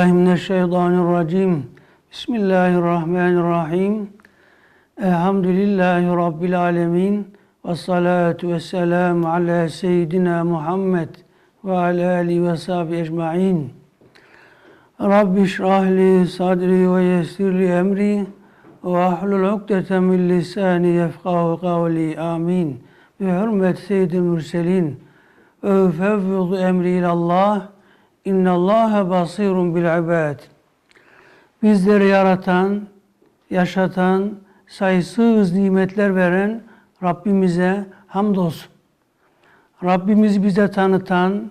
بالله من الشيطان الرجيم. بسم الله الرحمن الرحيم. الحمد لله رب العالمين والصلاة والسلام على سيدنا محمد وعلى آله وصحبه أجمعين. رب اشرح لي صدري ويسر لي أمري وأحلل عقدة من لساني يفقه قولي آمين. بحرمة سيد المرسلين. أفوض أمري إلى الله. İnnallâhe basirun bil ibad. Bizleri yaratan, yaşatan, sayısız nimetler veren Rabbimize hamdolsun. Rabbimiz bize tanıtan,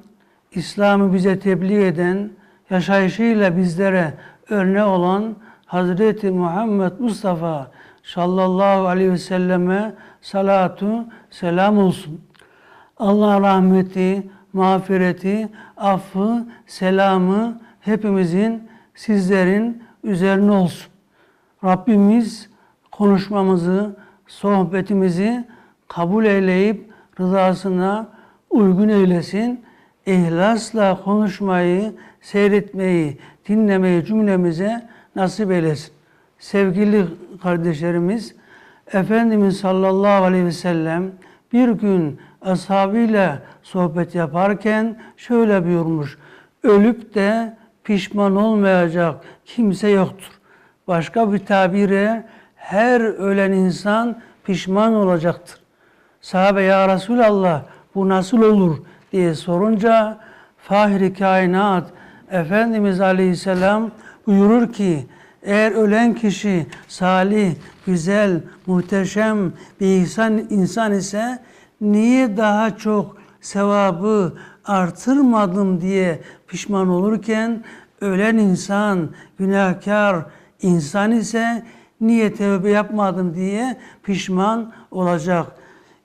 İslam'ı bize tebliğ eden, yaşayışıyla bizlere örnek olan Hazreti Muhammed Mustafa sallallahu aleyhi ve selleme salatu selam olsun. Allah rahmeti, mağfireti, affı, selamı hepimizin, sizlerin üzerine olsun. Rabbimiz konuşmamızı, sohbetimizi kabul eyleyip rızasına uygun eylesin. İhlasla konuşmayı, seyretmeyi, dinlemeyi cümlemize nasip eylesin. Sevgili kardeşlerimiz, Efendimiz sallallahu aleyhi ve sellem bir gün ashabıyla sohbet yaparken şöyle buyurmuş. Ölüp de pişman olmayacak kimse yoktur. Başka bir tabire her ölen insan pişman olacaktır. Sahabe ya Resulallah bu nasıl olur diye sorunca Fahri Kainat Efendimiz Aleyhisselam buyurur ki eğer ölen kişi salih, güzel, muhteşem bir insan, insan ise niye daha çok sevabı artırmadım diye pişman olurken ölen insan, günahkar insan ise niye tövbe yapmadım diye pişman olacak.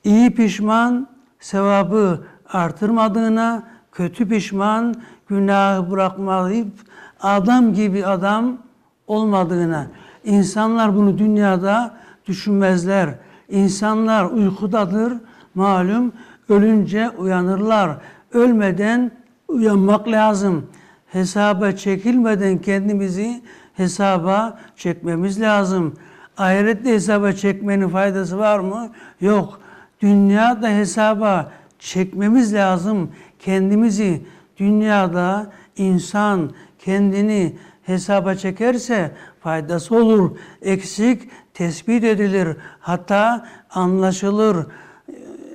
İyi pişman sevabı artırmadığına, kötü pişman günahı bırakmayıp adam gibi adam olmadığına. İnsanlar bunu dünyada düşünmezler. İnsanlar uykudadır. Malum ölünce uyanırlar. Ölmeden uyanmak lazım. Hesaba çekilmeden kendimizi hesaba çekmemiz lazım. Ahirette hesaba çekmenin faydası var mı? Yok. Dünyada hesaba çekmemiz lazım. Kendimizi dünyada insan kendini hesaba çekerse faydası olur. Eksik tespit edilir. Hatta anlaşılır.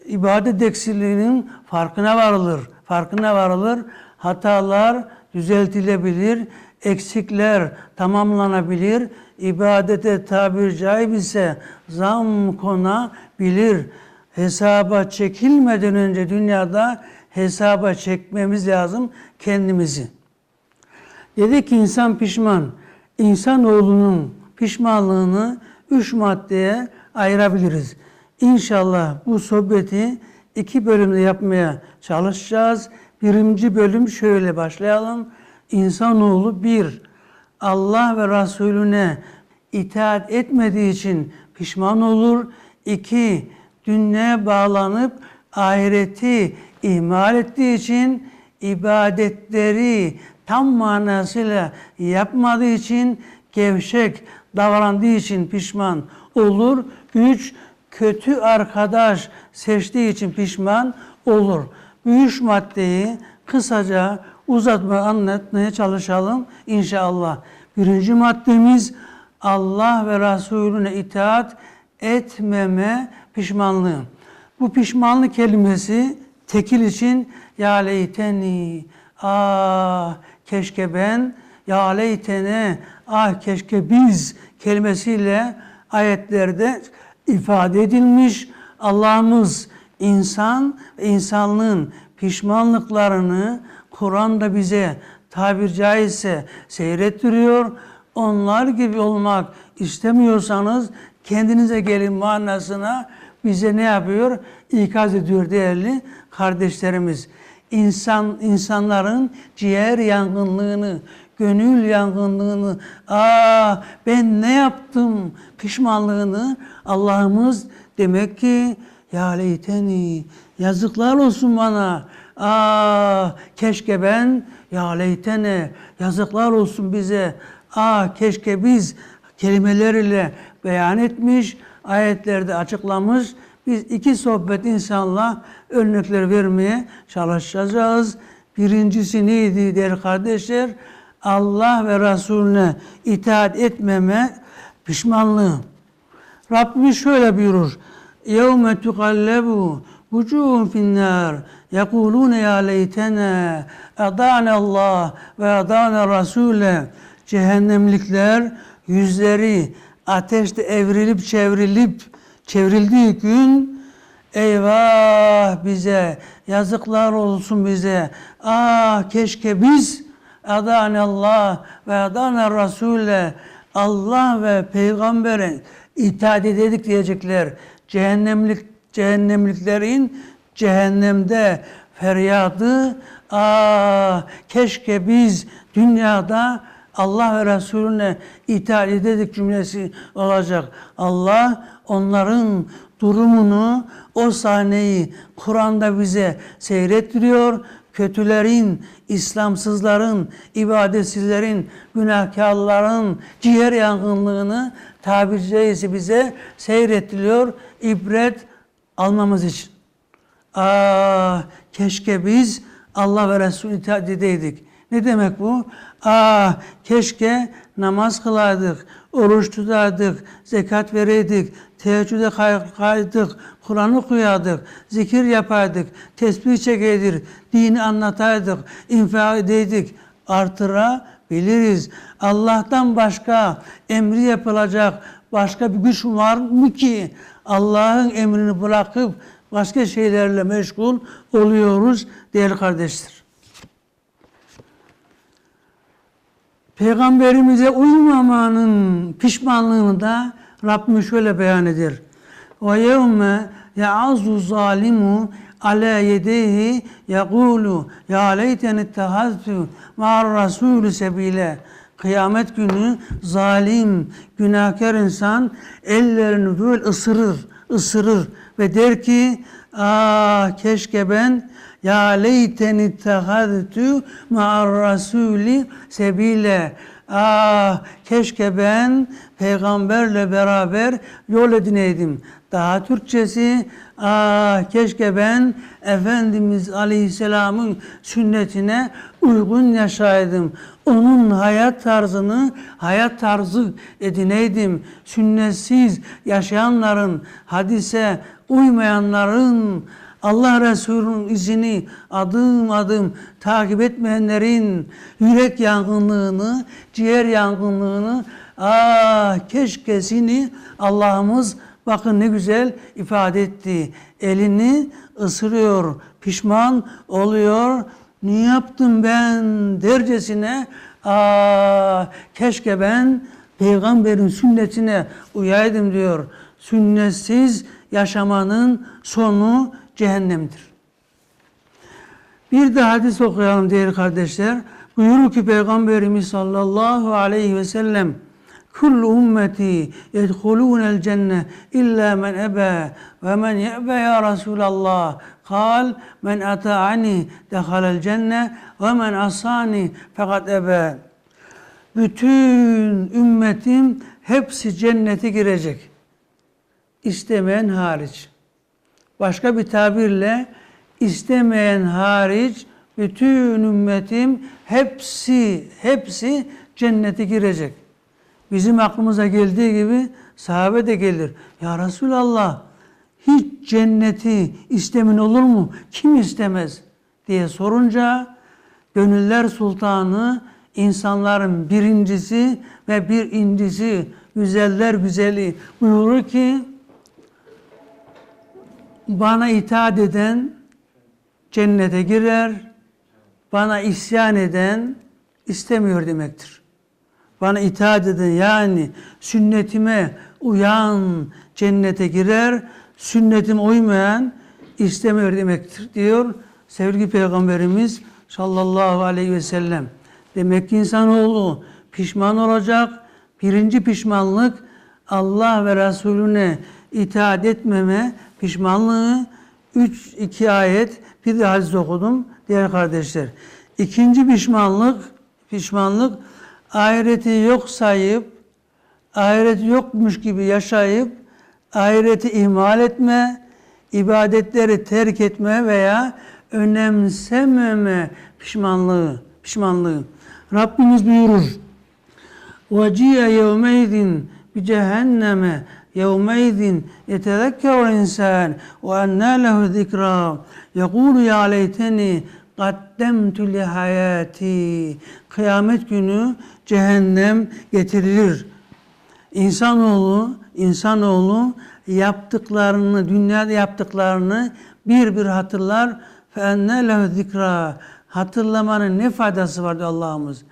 İbadet eksikliğinin farkına varılır. Farkına varılır. Hatalar düzeltilebilir. Eksikler tamamlanabilir. İbadete tabir caizse zam konabilir. Hesaba çekilmeden önce dünyada hesaba çekmemiz lazım kendimizi. Dedi ki insan pişman. İnsanoğlunun pişmanlığını üç maddeye ayırabiliriz. İnşallah bu sohbeti iki bölümde yapmaya çalışacağız. Birinci bölüm şöyle başlayalım. İnsanoğlu bir, Allah ve Resulüne itaat etmediği için pişman olur. İki, dünyaya bağlanıp ahireti ihmal ettiği için ibadetleri tam manasıyla yapmadığı için gevşek davrandığı için pişman olur. Üç, kötü arkadaş seçtiği için pişman olur. Üç maddeyi kısaca uzatma anlatmaya çalışalım inşallah. Birinci maddemiz Allah ve Resulüne itaat etmeme pişmanlığı. Bu pişmanlık kelimesi tekil için ya leyteni ah keşke ben ya leytene ah keşke biz kelimesiyle ayetlerde ifade edilmiş. Allah'ımız insan ve insanlığın pişmanlıklarını Kur'an'da bize tabir caizse seyrettiriyor. Onlar gibi olmak istemiyorsanız kendinize gelin manasına bize ne yapıyor? İkaz ediyor değerli kardeşlerimiz. İnsan insanların ciğer yangınlığını, gönül yangınlığını, aa ben ne yaptım pişmanlığını Allah'ımız demek ki ya leyteni yazıklar olsun bana. Ah keşke ben ya leytene yazıklar olsun bize. Ah keşke biz kelimeleriyle beyan etmiş, ayetlerde açıklamış. Biz iki sohbet insanla örnekler vermeye çalışacağız. Birincisi neydi değerli kardeşler? Allah ve Resulüne itaat etmeme pişmanlığı. Rabbimiz şöyle buyurur. يَوْمَ تُقَلَّبُ وُجُوهُمْ فِي النَّارِ يَقُولُونَ يَا لَيْتَنَا اَضَعْنَ اللّٰهِ ve اَضَعْنَ رَسُولَ Cehennemlikler yüzleri ateşte evrilip çevrilip çevrildiği gün eyvah bize yazıklar olsun bize ah keşke biz Allah ve adana Resul'e Allah ve peygambere itaat ededik diyecekler. Cehennemlik cehennemliklerin cehennemde feryadı ah keşke biz dünyada Allah ve Resulüne itaat ededik cümlesi olacak. Allah onların durumunu, o sahneyi Kur'an'da bize seyrettiriyor. Kötülerin, İslamsızların, ibadetsizlerin, günahkarların ciğer yangınlığını tabiri caizse bize seyrettiriyor. ibret almamız için. Ah keşke biz Allah ve Resul itaat edeydik. Ne demek bu? Ah keşke namaz kılardık, oruç tutardık, zekat vereydik, teheccüde kaydık, Kur'an okuyardık, zikir yapardık, tesbih çekeydik, dini anlataydık, infak edeydik, artırabiliriz. Allah'tan başka emri yapılacak başka bir güç var mı ki Allah'ın emrini bırakıp başka şeylerle meşgul oluyoruz değerli kardeşler. Peygamberimize uymamanın pişmanlığını da Rabbim şöyle beyan eder. Yevme ya'azu zalimu ala yedeyhi yekulu ya leyten ittehaztu ma'ar rasulü sebile. Kıyamet günü zalim, günahkar insan ellerini böyle ısırır, ısırır ve der ki ah keşke ben ya leyteni tehadtu ma'ar rasuli sebile. Ah keşke ben peygamberle beraber yol edineydim. Daha Türkçesi ah keşke ben Efendimiz Aleyhisselam'ın sünnetine uygun yaşaydım. Onun hayat tarzını hayat tarzı edineydim. Sünnetsiz yaşayanların, hadise uymayanların, Allah Resulü'nün izini adım adım takip etmeyenlerin yürek yangınlığını, ciğer yangınlığını ah keşkesini Allah'ımız bakın ne güzel ifade etti. Elini ısırıyor, pişman oluyor. Niye yaptım ben dercesine ah keşke ben peygamberin sünnetine uyaydım diyor. Sünnetsiz yaşamanın sonu cehennemdir. Bir de hadis okuyalım değerli kardeşler. Buyurur ki Peygamberimiz sallallahu aleyhi ve sellem Kullu ümmeti yedhulûnel cenne illa men ebe ve men ye'be ya Resulallah. Kal men ata'ani dehalel cenne ve men asani fakat ebe. Bütün ümmetim hepsi cennete girecek. İstemeyen hariç. Başka bir tabirle istemeyen hariç bütün ümmetim hepsi hepsi cennete girecek. Bizim aklımıza geldiği gibi sahabe de gelir. Ya Resulallah hiç cenneti istemin olur mu? Kim istemez? diye sorunca gönüller sultanı insanların birincisi ve bir incisi güzeller güzeli buyurur ki bana itaat eden cennete girer, bana isyan eden istemiyor demektir. Bana itaat eden yani sünnetime uyan cennete girer, sünnetime uymayan istemiyor demektir diyor sevgili Peygamberimiz sallallahu aleyhi ve sellem. Demek ki insanoğlu pişman olacak. Birinci pişmanlık Allah ve Resulüne itaat etmeme pişmanlığı. Üç, iki ayet, bir de hadis okudum değerli kardeşler. İkinci pişmanlık, pişmanlık ahireti yok sayıp, ahiret yokmuş gibi yaşayıp, ahireti ihmal etme, ibadetleri terk etme veya önemsememe pişmanlığı, pişmanlığı. Rabbimiz buyurur. وَجِيَ يَوْمَيْذٍ بِجَهَنَّمَ يَوْمَيْذٍ يَتَذَكَّرُ الْاِنْسَانِ وَاَنَّا لَهُ ذِكْرًا يَقُولُ يَا لَيْتَنِي قَدَّمْتُ لِحَيَاتِي Kıyamet günü cehennem getirilir. İnsanoğlu, insanoğlu yaptıklarını, dünyada yaptıklarını bir bir hatırlar. فَاَنَّا لَهُ zikra. Hatırlamanın ne faydası var diyor Allah'ımız.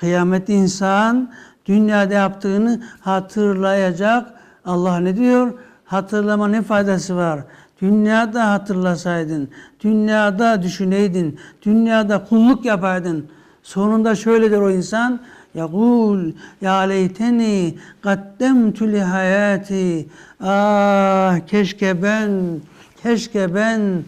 Kıyamette insan dünyada yaptığını hatırlayacak. Allah ne diyor? Hatırlama ne faydası var? Dünyada hatırlasaydın, dünyada düşüneydin, dünyada kulluk yapaydın. Sonunda şöyledir o insan. Yaqul ya leyteni qaddemtu li hayati. Ah keşke ben, keşke ben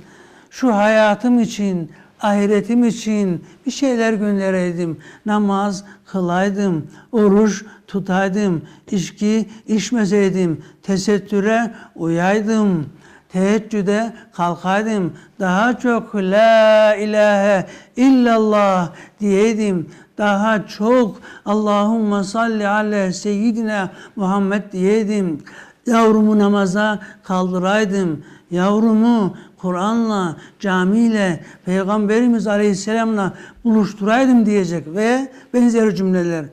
şu hayatım için, ahiretim için bir şeyler göndereydim. Namaz kılaydım, oruç tutaydım, içki içmeseydim, tesettüre uyaydım, teheccüde kalkaydım, daha çok la ilahe illallah diyeydim, daha çok Allahümme salli ala seyyidina Muhammed diyeydim, yavrumu namaza kaldıraydım, yavrumu Kur'an'la, camiyle, Peygamberimiz Aleyhisselam'la buluşturaydım diyecek ve benzeri cümleler.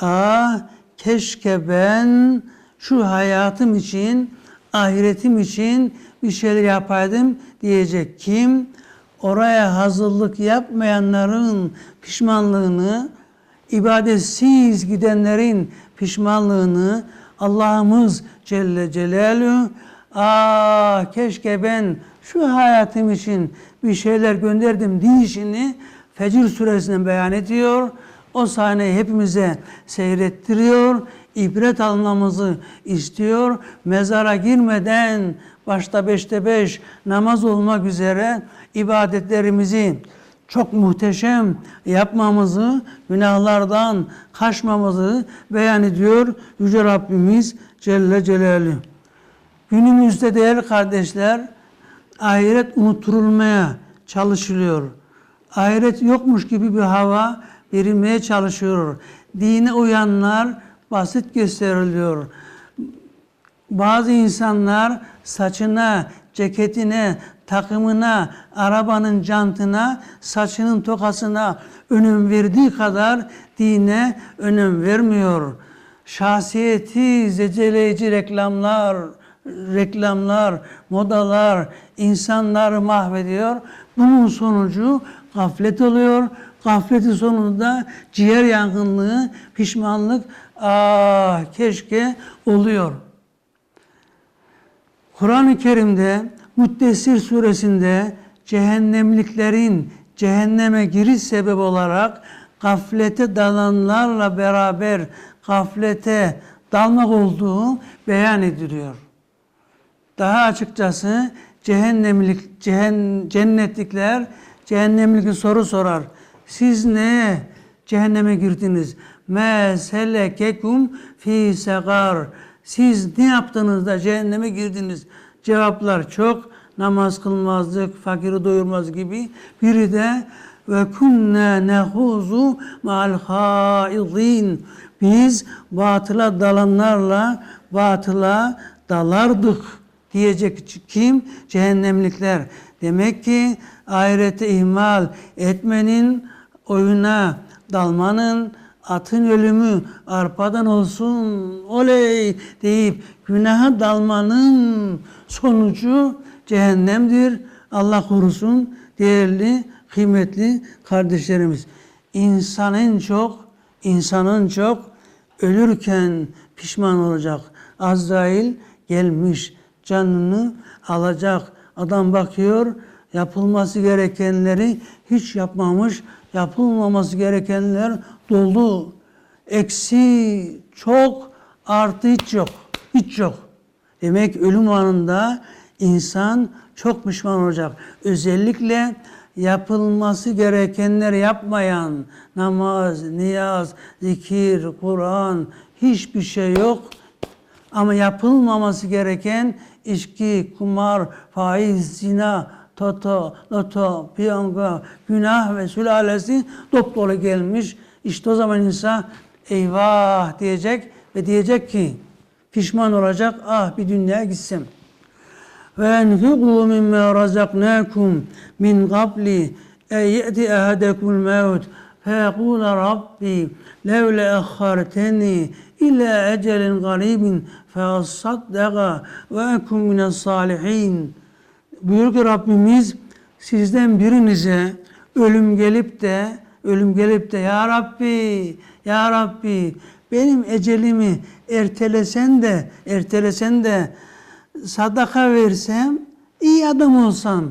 Ah keşke ben şu hayatım için, ahiretim için bir şeyler yapaydım diyecek. Kim? Oraya hazırlık yapmayanların pişmanlığını, ibadetsiz gidenlerin pişmanlığını Allah'ımız Celle Celaluhu ah keşke ben şu hayatım için bir şeyler gönderdim deyişini Fecir suresinden beyan ediyor. O sahneyi hepimize seyrettiriyor. ibret almamızı istiyor. Mezara girmeden başta beşte beş namaz olmak üzere ibadetlerimizi çok muhteşem yapmamızı, günahlardan kaçmamızı beyan ediyor Yüce Rabbimiz Celle Celaluhu. Günümüzde değerli kardeşler, ahiret unutturulmaya çalışılıyor. Ahiret yokmuş gibi bir hava verilmeye çalışıyor. Dine uyanlar basit gösteriliyor. Bazı insanlar saçına, ceketine, takımına, arabanın jantına, saçının tokasına önem verdiği kadar dine önem vermiyor. Şahsiyeti zeceleyici reklamlar, reklamlar, modalar insanları mahvediyor. Bunun sonucu gaflet oluyor. Gafletin sonunda ciğer yangınlığı, pişmanlık, ah keşke oluyor. Kur'an-ı Kerim'de Müddessir suresinde cehennemliklerin cehenneme giriş sebep olarak gaflete dalanlarla beraber gaflete dalmak olduğu beyan ediliyor. Daha açıkçası cehennemlik, cehen, cennetlikler cehennemlik soru sorar. Siz ne cehenneme girdiniz? Me selekekum fi segar. Siz ne yaptınız da cehenneme girdiniz? Cevaplar çok. Namaz kılmazdık, fakiri doyurmaz gibi. Biri de ve kunne nehuzu ma'al haidin. Biz batıla dalanlarla batıla dalardık diyecek kim? Cehennemlikler. Demek ki ahirete ihmal etmenin, oyuna dalmanın, atın ölümü arpadan olsun oley deyip günaha dalmanın sonucu cehennemdir. Allah korusun değerli, kıymetli kardeşlerimiz. İnsanın çok, insanın çok ölürken pişman olacak. Azrail gelmiş canını alacak. Adam bakıyor yapılması gerekenleri hiç yapmamış. Yapılmaması gerekenler dolu. Eksi çok artı hiç yok. Hiç yok. Demek ölüm anında insan çok pişman olacak. Özellikle yapılması gerekenleri yapmayan namaz, niyaz, zikir, Kur'an hiçbir şey yok. Ama yapılmaması gereken içki, kumar, faiz, zina, toto, loto, piyango, günah ve sülalesi dopdolu gelmiş. İşte o zaman insan eyvah diyecek ve diyecek ki pişman olacak ah bir dünyaya gitsem. Ve enfiqu mimme razaknakum min qabli en ye'ti ahadekumul mevt فَيَقُولَ رَبِّي لَوْلَا أَخَّرْتَنِي إِلَى أَجَلٍ قَرِيبٍ فَأَصَّدَّقَ وَأَكُنْ مِنَ الصَّالِحِينَ Buyur ki Rabbimiz sizden birinize ölüm gelip de ölüm gelip de ya Rabbi ya Rabbi benim ecelimi ertelesen de ertelesen de sadaka versem iyi adam olsam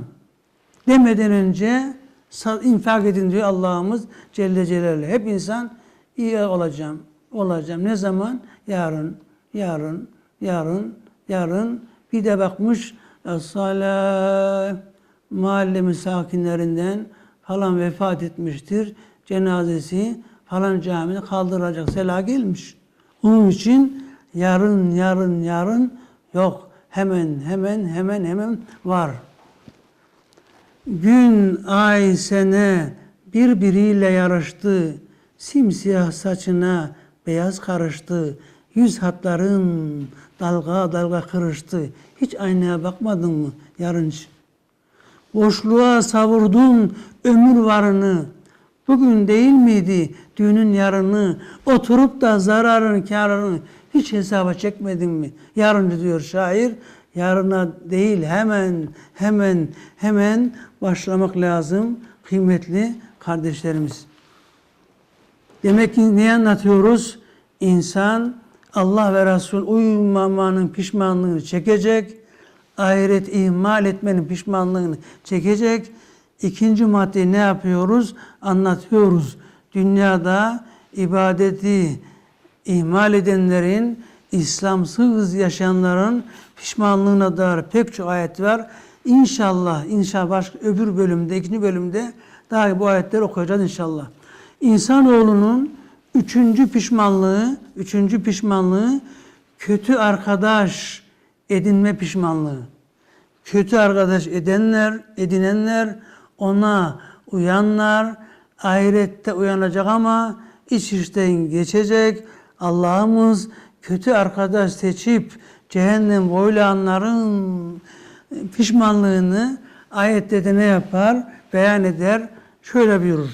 demeden önce sa- infak edin diyor Allah'ımız Celle Celaluhu. Hep insan iyi olacağım, olacağım. Ne zaman? Yarın, yarın, yarın, yarın. Bir de bakmış Salah mahalle sakinlerinden falan vefat etmiştir. Cenazesi falan camide kaldırılacak. Sela gelmiş. Onun için yarın, yarın, yarın yok. Hemen, hemen, hemen, hemen var. Gün, ay, sene birbiriyle yarıştı. Simsiyah saçına beyaz karıştı. Yüz hatların dalga dalga kırıştı. Hiç aynaya bakmadın mı yarınç? Boşluğa savurdun ömür varını. Bugün değil miydi düğünün yarını? Oturup da zararını, karını hiç hesaba çekmedin mi? Yarın diyor şair. Yarına değil hemen, hemen, hemen başlamak lazım kıymetli kardeşlerimiz. Demek ki ne anlatıyoruz? İnsan Allah ve Resul uymamanın pişmanlığını çekecek. Ahiret ihmal etmenin pişmanlığını çekecek. İkinci madde ne yapıyoruz? Anlatıyoruz. Dünyada ibadeti ihmal edenlerin, İslamsız yaşayanların pişmanlığına dair pek çok ayet var. İnşallah, inşallah başka öbür bölümde, ikinci bölümde daha bu ayetleri okuyacağız inşallah. İnsanoğlunun üçüncü pişmanlığı, üçüncü pişmanlığı kötü arkadaş edinme pişmanlığı. Kötü arkadaş edenler, edinenler, ona uyanlar, ahirette uyanacak ama iç işten geçecek. Allah'ımız kötü arkadaş seçip cehennem boylayanların pişmanlığını ayette de ne yapar? Beyan eder. Şöyle buyurur.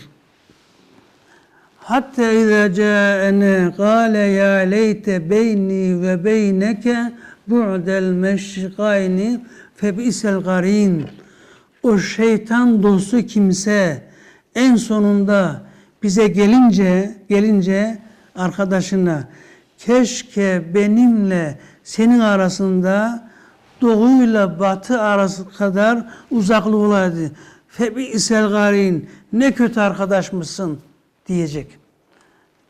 Hatta izâ câene kâle ya leyte beyni ve beyneke bu'del meşrikayni fe bi'sel garin. O şeytan dostu kimse en sonunda bize gelince gelince arkadaşına keşke benimle senin arasında doğuyla batı arası kadar uzaklık olaydı. Febi isel garin ne kötü arkadaşmışsın diyecek.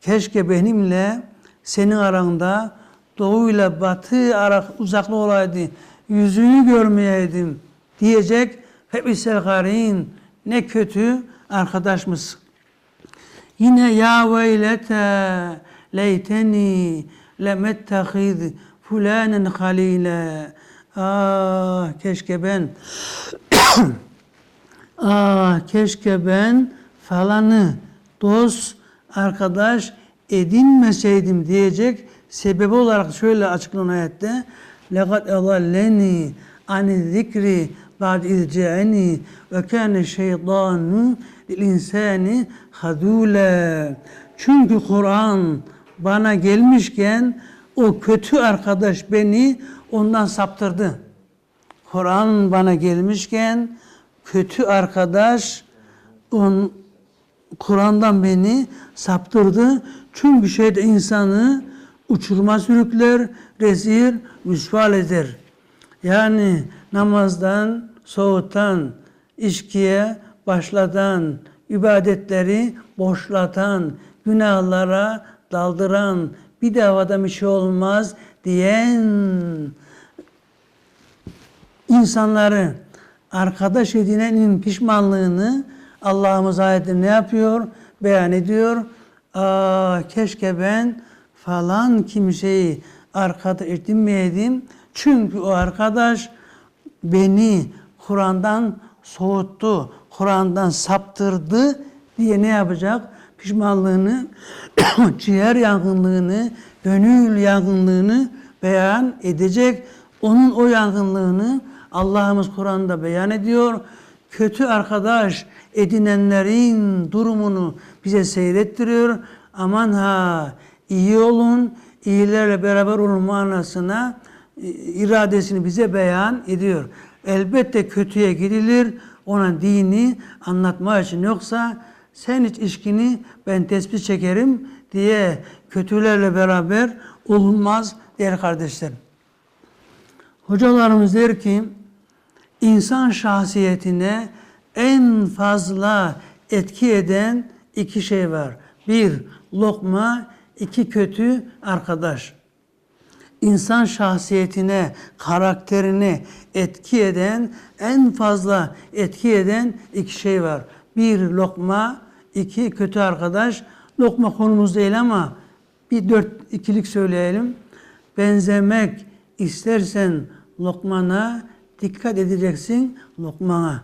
Keşke benimle senin aranda doğuyla batı ara uzaklık olaydı. Yüzünü görmeyeydim diyecek. Febi isel garin ne kötü arkadaşmışsın. Yine ya veylete leyteni lemettehiz fulanen halile. Ah keşke ben ah keşke ben falanı dost, arkadaş edinmeseydim diyecek sebebi olarak şöyle açıklanan ayette لَقَدْ اَضَلَّنِي عَنِ الذِّكْرِ بَعْدِ اِذْ جَاءَنِي وَكَانَ الشَّيْطَانُ لِلْاِنْسَانِ خَذُولًا Çünkü Kur'an bana gelmişken o kötü arkadaş beni ondan saptırdı. Kur'an bana gelmişken kötü arkadaş on, Kur'an'dan beni saptırdı. Çünkü şeyde insanı uçurma sürükler, rezil, müsval eder. Yani namazdan soğutan, içkiye başlatan, ibadetleri boşlatan, günahlara daldıran, bir davada bir şey olmaz diyen insanları arkadaş edinenin pişmanlığını Allah'ımız ayette ne yapıyor? Beyan ediyor. Aa, keşke ben falan kimseyi arkadaş edinmeyeydim. Çünkü o arkadaş beni Kur'an'dan soğuttu, Kur'an'dan saptırdı diye ne yapacak? Pişmanlığını, ciğer yangınlığını, gönül yangınlığını beyan edecek. Onun o yangınlığını Allah'ımız Kur'an'da beyan ediyor. Kötü arkadaş edinenlerin durumunu bize seyrettiriyor. Aman ha iyi olun, iyilerle beraber olun manasına e, iradesini bize beyan ediyor. Elbette kötüye gidilir, ona dini anlatma için yoksa sen hiç içkini ben tespih çekerim diye kötülerle beraber olunmaz değerli kardeşlerim. Hocalarımız der ki insan şahsiyetine en fazla etki eden iki şey var. Bir lokma, iki kötü arkadaş. İnsan şahsiyetine, karakterine etki eden, en fazla etki eden iki şey var. Bir lokma, iki kötü arkadaş. Lokma konumuz değil ama bir dört ikilik söyleyelim. Benzemek istersen lokmana dikkat edeceksin lokmana.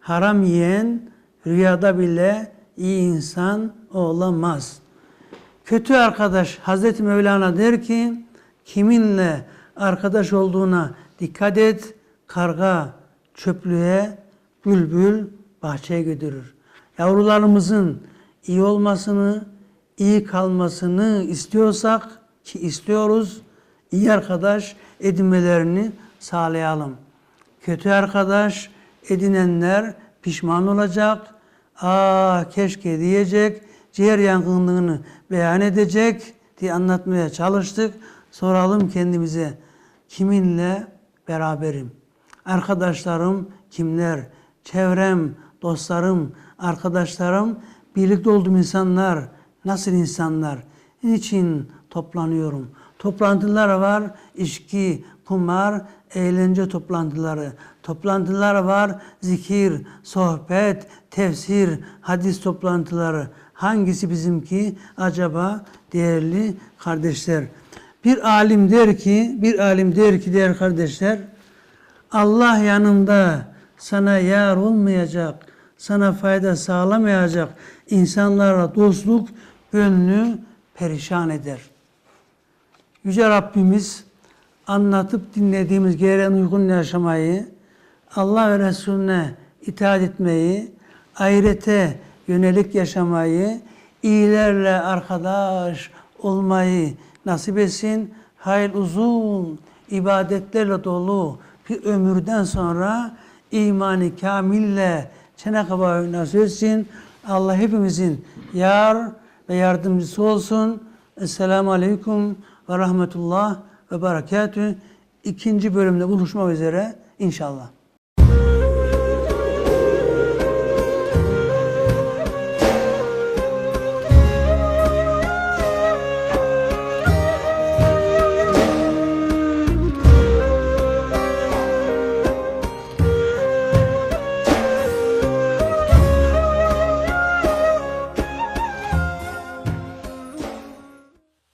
Haram yiyen rüyada bile iyi insan olamaz. Kötü arkadaş Hazreti Mevlana der ki kiminle arkadaş olduğuna dikkat et. Karga çöplüğe, bülbül bahçeye götürür. Yavrularımızın iyi olmasını, iyi kalmasını istiyorsak ki istiyoruz, iyi arkadaş edinmelerini sağlayalım. Kötü arkadaş edinenler pişman olacak. Aa keşke diyecek. Ciğer yangınlığını beyan edecek diye anlatmaya çalıştık. Soralım kendimize kiminle beraberim? Arkadaşlarım kimler? Çevrem, dostlarım, arkadaşlarım, birlikte olduğum insanlar nasıl insanlar? Niçin toplanıyorum? Toplantılar var, içki, kumar, eğlence toplantıları. Toplantılar var, zikir, sohbet, tefsir, hadis toplantıları. Hangisi bizimki acaba değerli kardeşler? Bir alim der ki, bir alim der ki değerli kardeşler, Allah yanında sana yar olmayacak, sana fayda sağlamayacak insanlara dostluk gönlü perişan eder. Yüce Rabbimiz anlatıp dinlediğimiz gelen uygun yaşamayı, Allah ve Resulüne itaat etmeyi, ahirete yönelik yaşamayı, iyilerle arkadaş olmayı nasip etsin. Hayır uzun, ibadetlerle dolu bir ömürden sonra imani kamille Hak nasip etsin. Allah hepimizin yar ve yardımcısı olsun. Esselamu Aleyküm ve Rahmetullah ve Berekatü. İkinci bölümde buluşmak üzere inşallah.